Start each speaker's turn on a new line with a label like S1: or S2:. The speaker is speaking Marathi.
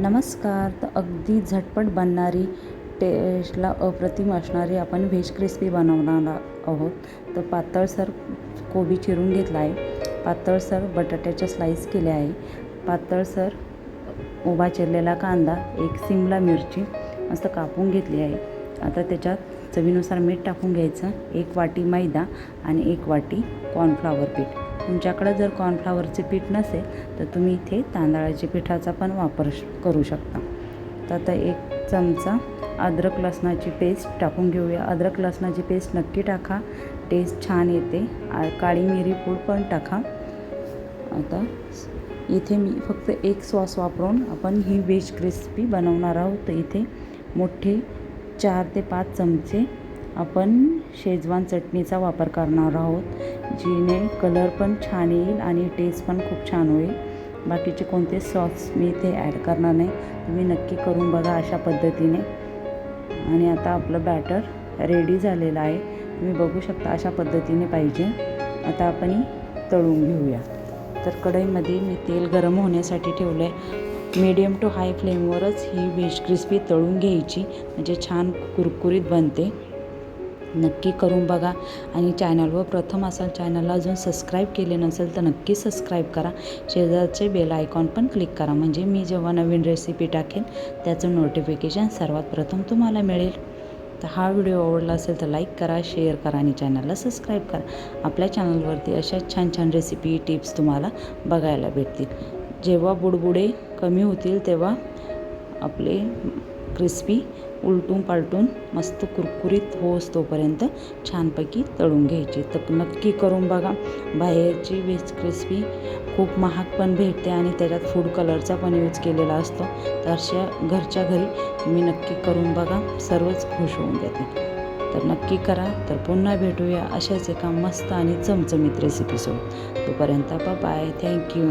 S1: नमस्कार. तर अगदी झटपट बनणारी टेस्टला अप्रतिम असणारी आपण व्हेज क्रिस्पी बनवणार आहोत. तर पातळसर कोबी चिरून घेतला आहे पातळसर बटाट्याच्या स्लाईस केल्या आहे. पातळसर उभा चिरलेला कांदा एक सिमला मिरची मस्त कापून घेतली आहे. आता त्याच्यात चवीनुसार मीठ टाकून घ्यायचं. एक वाटी मैदा आणि एक वाटी कॉर्नफ्लॉवर पीठ. तुमच्याकडं जर कॉर्नफ्लॉवरचे पीठ नसेल तर तुम्ही इथे तांदळाच्या पिठाचा पण वापर श- करू शकता. तर आता एक चमचा अद्रक लसणाची पेस्ट टाकून घेऊया. अद्रक लसणाची पेस्ट नक्की टाका. टेस्ट छान येते. आ- काळी मिरी पूड पण टाका. आता इथे मी फक्त एक सॉस वापरून आपण ही व्हेज क्रिस्पी बनवणार आहोत. तर इथे मोठे चार ते पाच चमचे आपण शेजवान चटणीचा वापर करणार आहोत जिने कलर पण छान येईल आणि टेस्ट पण खूप छान होईल. बाकीचे कोणते सॉस मी इथे ॲड करणार नाही. तुम्ही नक्की करून बघा अशा पद्धतीने. आणि आता आपलं बॅटर रेडी झालेलं आहे. तुम्ही बघू शकता अशा पद्धतीने पाहिजे. आता आपण ही तळून घेऊया. तर कढईमध्ये मी तेल गरम होण्यासाठी ठेवलं आहे मीडियम टू हाय फ्लेमवरच ही व्हेज क्रिस्पी तळून घ्यायची. म्हणजे छान कुरकुरीत बनते. नक्की करून बघा. आणि चॅनलवर प्रथम असाल चॅनलला अजून सबस्क्राईब केले नसेल तर नक्की सबस्क्राईब करा. शेजारचे बेल आयकॉन पण क्लिक करा. म्हणजे मी जेव्हा नवीन रेसिपी टाकेन त्याचं नोटिफिकेशन सर्वात प्रथम तुम्हाला मिळेल. तर हा व्हिडिओ आवडला असेल तर लाईक करा शेअर करा आणि चॅनलला सबस्क्राईब करा. आपल्या चॅनलवरती अशा छान छान रेसिपी टिप्स तुम्हाला बघायला भेटतील. जेव्हा बुडबुडे कमी होतील तेव्हा आपले क्रिस्पी उलटून पालटून मस्त कुरकुरीत होस तोपर्यंत छानपैकी तळून घ्यायची. तर नक्की करून बघा. बाहेरची वेज क्रिस्पी खूप महाग पण भेटते आणि त्याच्यात फूड कलरचा पण यूज केलेला असतो. तर अशा घरच्या घरी तुम्ही नक्की करून बघा. सर्वच खुश होऊन जाते तर नक्की करा. तर पुन्हा भेटूया अशाच एका मस्त आणि चमचमीत रेसिपीसोबत तोपर्यंत बाय थँक्यू